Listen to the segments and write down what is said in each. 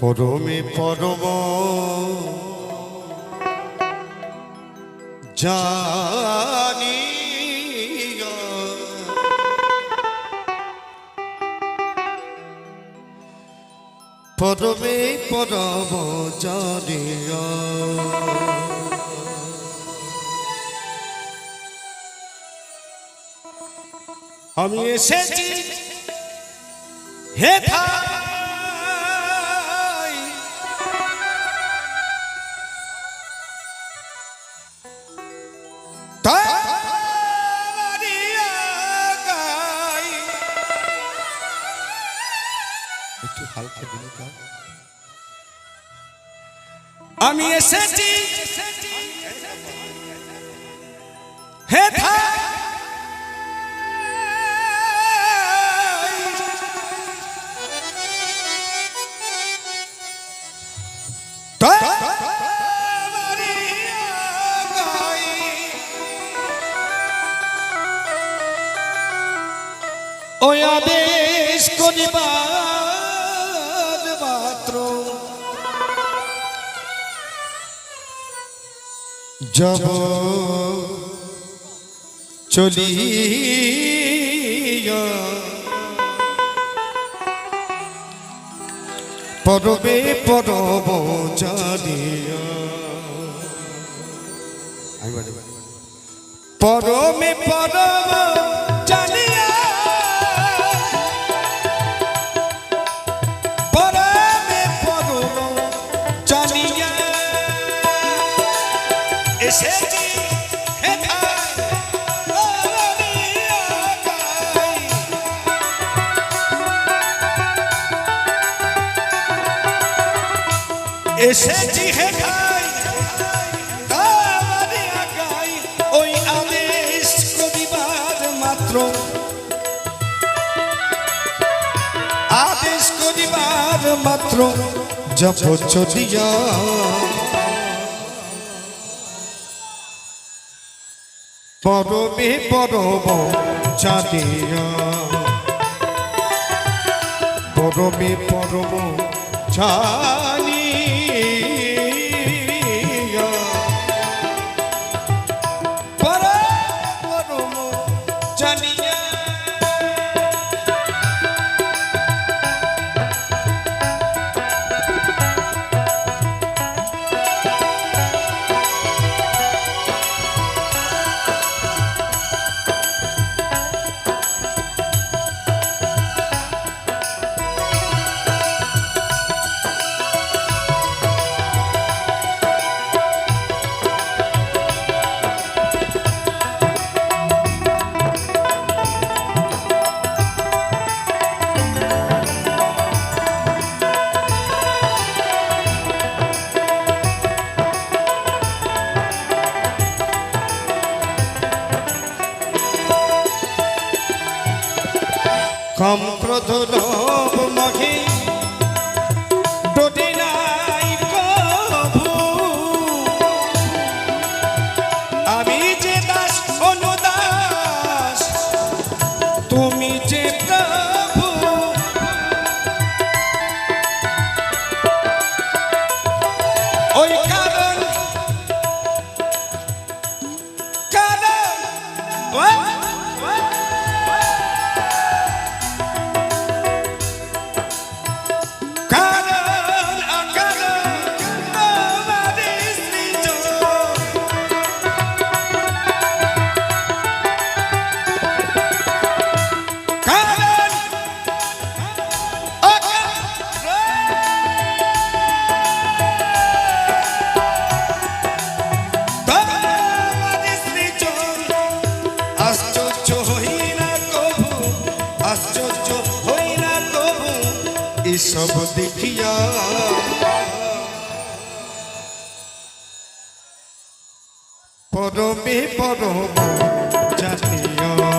পরমে পরম। জানি পরমে পরম জানিয়া আমি এসেছি হে ভাই আমি এসেছি হে আগাই। ওই আদেশ করিবার যাব चली পরবে পরব জানিয়া। পরমে পরব জানিয়া। এসেছি। গাই। এসেছি হে ভাই আগাই ওই আদেশ করিবার মাত্র। আদেশ করিবার মাত্র। যাব চলিয়া পরবে পরব জানিয়া। পরবে পরব জানিয়া। কম ক্রোধ লোভ মহে। এসব দেখিয়া। পরমে পরম জানিয়া।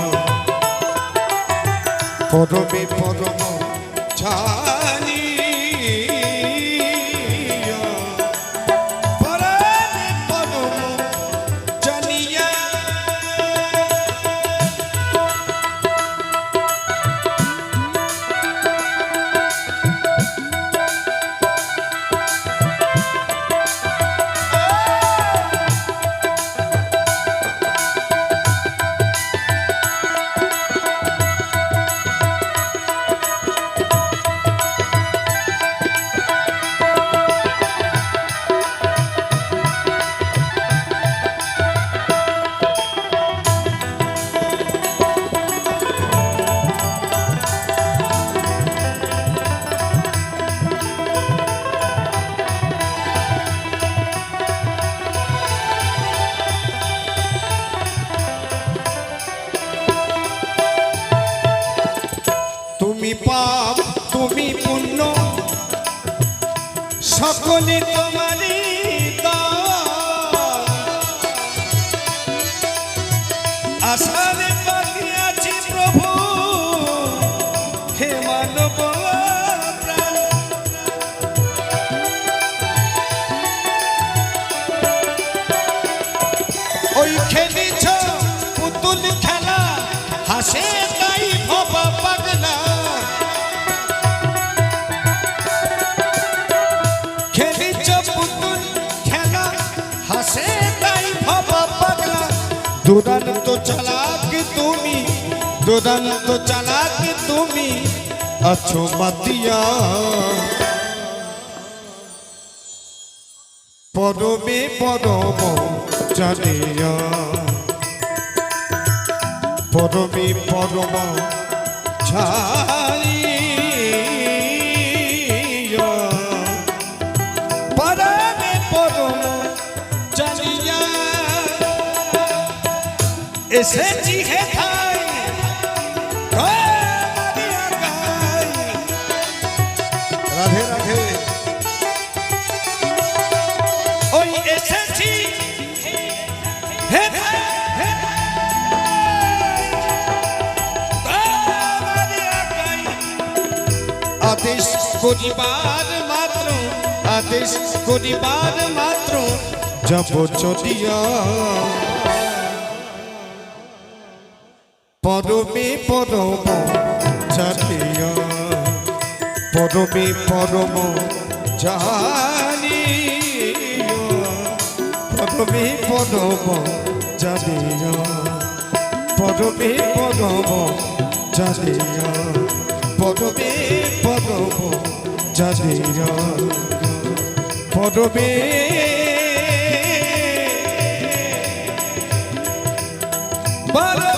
পরমে পরম জানিয়া। তুমি পুণ্য। সকলে তোমার আসারে বাকি আছি প্রভু। হে মানব ওই খেলিছ পুতুল খেলা দুরান্ত চালাক তুমি দুরান্ত চালাক তুমি আছো মাতিয়া। পরমে পরম জানিয়া। পরমে পরম ছাড়িয়া এসেছি হে ঠাই মারিয়া গাই। রাধে রাধে ওই এসেছি হে ঠাই, হে ঠাই। মারিয়া গাই। আদেশ করিবার মাত্র আদেশ করিবার মাত্র যাব চলিয়া পরমে জানিয়া পরমে পরম জানিয়া। পরমে পরম জানিয়া পরমে পরম জানিয়া পরমে পরম জানিয়া পরমে পরম